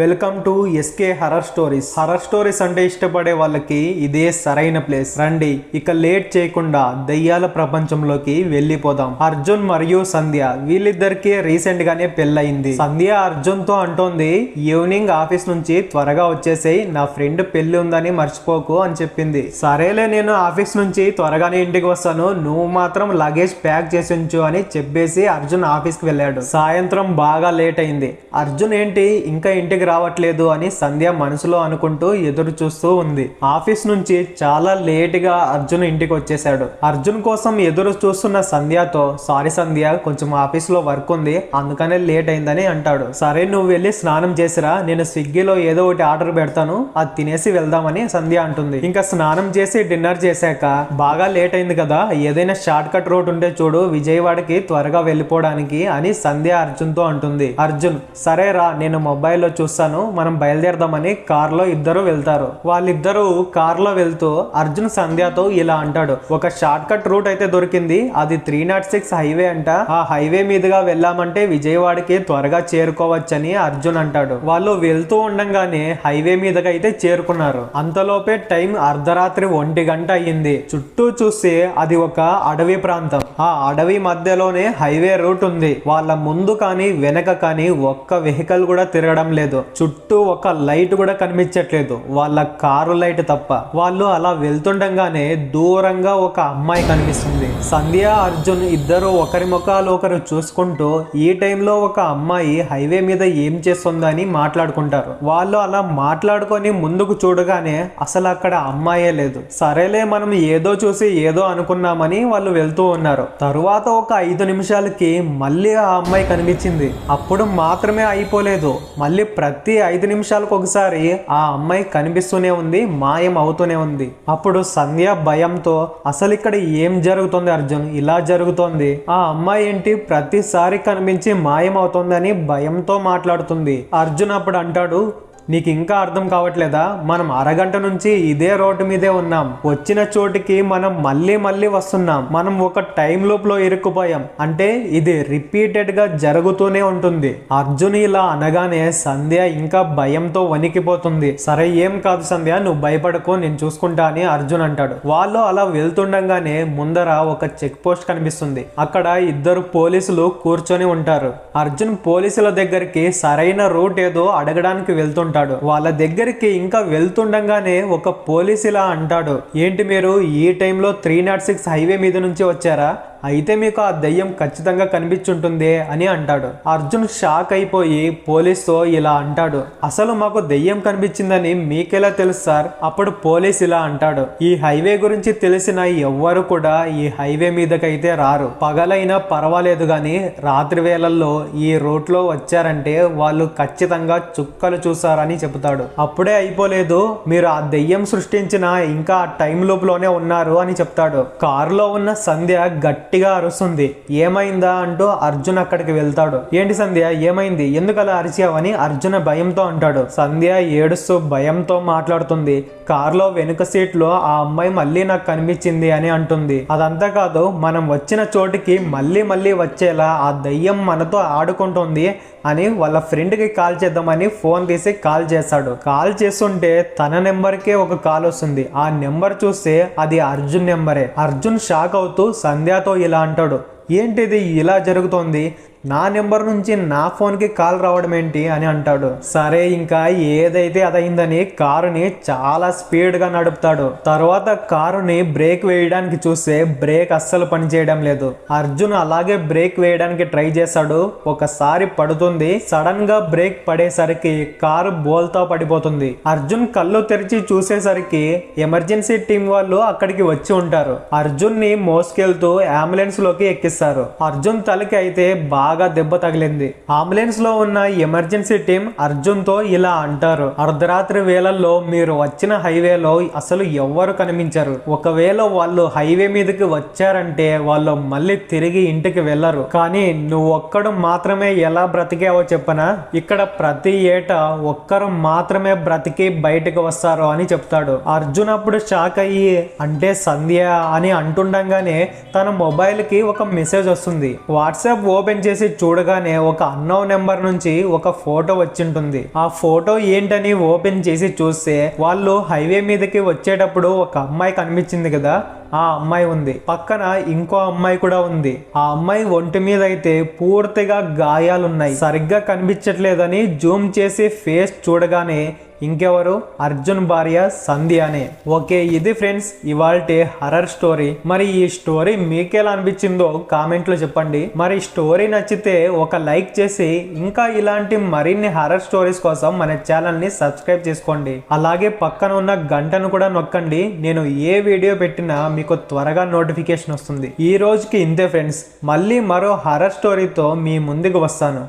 Welcome to SK horror stories horror stories అంటే ఇష్టపడే వాళ్ళకి ఇదే సరైన ప్లేస్. రండి ఇక లేట్ చేయకుండా దయ్యాల ప్రపంచంలోకి వెళ్ళిపోదాం. అర్జున్ మరియు సంధ్య వీళ్ళిద్దరికి రీసెంట్ గానే పెళ్ళయింది. సంధ్య అర్జున్తో అంటోంది ఈవినింగ్ ఆఫీస్ నుంచి త్వరగా వచ్చేసేయి నా ఫ్రెండ్ పెళ్ళి ఉందని మర్చిపోకు అని చెప్పింది. సరేలే నేను ఆఫీస్ నుంచి త్వరగానే ఇంటికి వస్తాను నువ్వు మాత్రం లగేజ్ ప్యాక్ చేసి ఉంచు అని చెప్పేసి అర్జున్ ఆఫీస్కి వెళ్ళాడు. సాయంత్రం బాగా లేట్ అయింది. అర్జున్ ఏంటి ఇంకా ఇంటికి రావట్లేదు అని సంధ్య మనసులో అనుకుంటూ ఎదురు చూస్తూ ఉంది. ఆఫీస్ నుంచి చాలా లేట్గా అర్జున్ ఇంటికి వచ్చేసాడు అర్జున్ కోసం ఎదురు చూస్తున్న సంధ్యతో సారీ సంధ్య కొంచెం ఆఫీస్లో వర్క్ ఉంది అందుకనే లేట్ అయిందని అంటాడు. సరే నువ్వు వెళ్ళి స్నానం చేసిరా నేను స్విగ్గీలో ఏదో ఒకటి ఆర్డర్ పెడతాను అది తినేసి వెళ్దామని సంధ్య అంటుంది. ఇంకా స్నానం చేసి డిన్నర్ చేశాక బాగా లేట్ అయింది కదా ఏదైనా షార్ట్ కట్ రోడ్ ఉంటే చూడు విజయవాడకి త్వరగా వెళ్ళిపోవడానికి అని సంధ్య అర్జున్తో అంటుంది. అర్జున్ సరే రా నేను మొబైల్లో చూస్తాను మనం బయలుదేరదామని కార్లో ఇద్దరు వెళ్తారు. వాళ్ళిద్దరూ కార్లో వెళ్తూ అర్జున్ సంధ్యతో ఇలా అంటాడు ఒక షార్ట్ కట్ రూట్ అయితే దొరికింది అది త్రీ నాట్ సిక్స్ హైవే అంట. ఆ హైవే మీదుగా వెళ్ళామంటే విజయవాడకి త్వరగా చేరుకోవచ్చని అర్జున్ అంటాడు. వాళ్ళు వెళ్తూ ఉండంగానే హైవే మీదగా అయితే చేరుకున్నారు. అంతలోపే టైం అర్ధరాత్రి ఒంటి గంట అయ్యింది. చుట్టూ చూస్తే అది ఒక అడవి ప్రాంతం. ఆ అడవి మధ్యలోనే హైవే రూట్ ఉంది. వాళ్ళ ముందు కానీ వెనక కానీ ఒక్క వెహికల్ కూడా తిరగడం లేదు. చుట్టూ ఒక లైట్ కూడా కనిపించట్లేదు. వాళ్ళ కారు లైట్ తప్ప. వాళ్ళు అలా వెళ్తుండగానే దూరంగా ఒక అమ్మాయి కనిపిస్తుంది. సంధ్య అర్జున్ ఇద్దరు ఒకరి ముఖాలు ఒకరు చూసుకుంటూ ఈ టైంలో ఒక అమ్మాయి హైవే మీద ఏం చేస్తుందని మాట్లాడుకుంటారు. వాళ్ళు అలా మాట్లాడుకొని ముందుకు చూడగానే అసలు అక్కడ అమ్మాయే లేదు. సరేలే మనం ఏదో చూసి ఏదో అనుకున్నామని వాళ్ళు వెళ్తూ ఉన్నారు. తరువాత ఒక ఐదు నిమిషాలకి మళ్ళీ ఆ అమ్మాయి కనిపించింది. అప్పుడు మాత్రమే అయిపోలేదు. మళ్ళీ ప్రతి ఐదు నిమిషాలకు ఒకసారి ఆ అమ్మాయి కనిపిస్తూనే ఉంది మాయం అవుతూనే ఉంది. అప్పుడు సంధ్య భయంతో అసలు ఇక్కడ ఏం జరుగుతుంది అర్జున్? ఇలా జరుగుతోంది. ఆ అమ్మాయి ఏంటి ప్రతిసారి కనిపించి మాయం అవుతోందని భయంతో మాట్లాడుతుంది. అర్జున్ అప్పుడు అంటాడు నీకు ఇంకా అర్థం కావట్లేదా? మనం అరగంట నుంచి ఇదే రోడ్డు మీదే ఉన్నాం. వచ్చిన చోటికి మనం మళ్ళీ మళ్ళీ వస్తున్నాం. మనం ఒక టైం లో ఇరుక్కుపోయాం. అంటే ఇది రిపీటెడ్గా జరుగుతూనే ఉంటుంది. అర్జున్ ఇలా అనగానే సంధ్య ఇంకా భయంతో వణికిపోతుంది. సరే ఏం కాదు సంధ్య నువ్వు భయపడకు నేను చూసుకుంటా అని అర్జున్ అంటాడు. వాళ్ళు అలా వెళ్తుండగానే ముందర ఒక చెక్ పోస్ట్ కనిపిస్తుంది. అక్కడ ఇద్దరు పోలీసులు కూర్చొని ఉంటారు. అర్జున్ పోలీసుల దగ్గరికి సరైన రూట్ ఏదో అడగడానికి వెళ్తుంటారు వెళ్తుంటాడు వాళ్ళ దగ్గరికి ఇంకా వెళ్తుండగానే ఒక పోలీస్ ఇలా అంటాడు. ఏంటి మీరు ఈ టైంలో త్రీ నాట్ సిక్స్ హైవే మీద నుంచి వచ్చారా? అయితే మీకు ఆ దయ్యం ఖచ్చితంగా కనిపించుంటుంది అని అంటాడు. అర్జున్ షాక్ అయిపోయి పోలీస్తో ఇలా అంటాడు. అసలు మాకు దెయ్యం కనిపించిందని మీకెలా తెలుసు సార్? అప్పుడు పోలీస్ ఇలా అంటాడు. ఈ హైవే గురించి తెలిసిన ఎవ్వరు కూడా ఈ హైవే మీదకైతే రారు. పగలైనా పర్వాలేదు కానీ రాత్రి వేళల్లో ఈ రోడ్లో వచ్చారంటే వాళ్ళు ఖచ్చితంగా చుక్కలు చూసారని చెబుతాడు. అప్పుడే అయిపోలేదు. మీరు ఆ దెయ్యం సృష్టించిన ఇంకా ఆ టైం లోపులోనే ఉన్నారు అని చెప్తాడు. కారులో ఉన్న సంధ్య గట్టిగా అరుస్తుంది. ఏమైందా అంటూ అర్జున్ అక్కడికి వెళ్తాడు. ఏంటి సంధ్య? ఏమైంది? ఎందుకు అలా అరిచావని అర్జున భయంతో అంటాడు. సంధ్య ఏడుస్తూ భయంతో మాట్లాడుతుంది. కారులో వెనుక సీట్లో ఆ అమ్మాయి మళ్ళీ నాకు కనిపించింది అని అంటుంది. అదంతా కాదు మనం వచ్చిన చోటికి మళ్ళీ మళ్ళీ వచ్చేలా ఆ దయ్యం మనతో ఆడుకుంటుంది అని వాళ్ళ ఫ్రెండ్కి కాల్ చేద్దామని ఫోన్ తీసి కాల్ చేస్తాడు కాల్ చేస్తుంటే తన నెంబర్కే ఒక కాల్ వస్తుంది. ఆ నెంబర్ చూస్తే అది అర్జున్ నెంబరే. అర్జున్ షాక్ అవుతూ సంధ్యతో ఇలా అంటాడు. ఏంటిది? ఇలా జరుగుతోంది. నా నెంబర్ నుంచి నా ఫోన్కి కాల్ రావడం ఏంటి అని అంటాడు. సరే ఇంకా ఏదైతే అదైందని కారుని చాలా స్పీడ్గా నడుపుతాడు. తర్వాత కారుని బ్రేక్ వేయడానికి చూస్తే బ్రేక్ అస్సలు పనిచేయడం లేదు. అర్జున్ అలాగే బ్రేక్ వేయడానికి ట్రై చేస్తాడు ఒకసారి పడుతుంది. సడన్గా బ్రేక్ పడేసరికి కారు బోల్తో పడిపోతుంది. అర్జున్ కళ్ళు తెరిచి చూసేసరికి ఎమర్జెన్సీ టీం వాళ్ళు అక్కడికి వచ్చి ఉంటారు. అర్జున్ని మోసుకెళ్తూ అంబులెన్స్లోకి ఎక్కిస్తారు. అర్జున్ తలకి అయితే బాగా బాగా దెబ్బ తగిలింది. అంబులెన్స్లో ఉన్న ఎమర్జెన్సీ టీం అర్జున్తో ఇలా అంటారు అర్ధరాత్రి వేళల్లో మీరు వచ్చిన హైవేలో అసలు ఎవ్వరు కనిపించరు. ఒకవేళ వాళ్ళు హైవే మీదకి వచ్చారంటే వాళ్ళు మళ్ళీ తిరిగి ఇంటికి వెళ్ళరు. కానీ నువ్వు ఒక్కడు మాత్రమే ఎలా బ్రతికావో చెప్పనా? ఇక్కడ ప్రతి ఏటా ఒక్కరు మాత్రమే బ్రతికి బయటకు వస్తారు అని చెప్తాడు. అర్జున్ అప్పుడు షాక్ అయ్యి అంటే సంధ్య అని అంటుండగానే తన మొబైల్కి ఒక మెసేజ్ వస్తుంది. వాట్సాప్ ఓపెన్ చేసి చేసి చూడగానే ఒక అన్నో నెంబర్ నుంచి ఒక ఫోటో వచ్చింటుంది. ఆ ఫోటో ఏంటని ఓపెన్ చేసి చూస్తే వాళ్ళు హైవే మీదకి వచ్చేటప్పుడు ఒక అమ్మాయి కనిపించింది కదా ఆ అమ్మాయి ఉంది. పక్కన ఇంకో అమ్మాయి కూడా ఉంది. ఆ అమ్మాయి ఒంటి మీద అయితే పూర్తిగా గాయాలున్నాయి. సరిగ్గా కనిపించట్లేదని జూమ్ చేసి ఫేస్ చూడగానే ఇంకెవరు? అర్జున్ భార్య సంధ్యానే. ఓకే ఇది ఫ్రెండ్స్ ఇవాల్టి హర్రర్ స్టోరీ. మరి ఈ స్టోరీ మీకెలా అనిపించిందో కామెంట్లో చెప్పండి. మరి స్టోరీ నచ్చితే ఒక లైక్ చేసి ఇంకా ఇలాంటి మరిన్ని హర్రర్ స్టోరీస్ కోసం మన ఛానల్ని సబ్స్క్రైబ్ చేసుకోండి. అలాగే పక్కన ఉన్న గంటను కూడా నొక్కండి. నేను ఏ వీడియో పెట్టినా మీకు త్వరగా నోటిఫికేషన్ వస్తుంది. ఈ రోజుకి ఇంతే ఫ్రెండ్స్. మళ్ళీ మరో హర్రర్ స్టోరీతో మీ ముందుకు వస్తాను.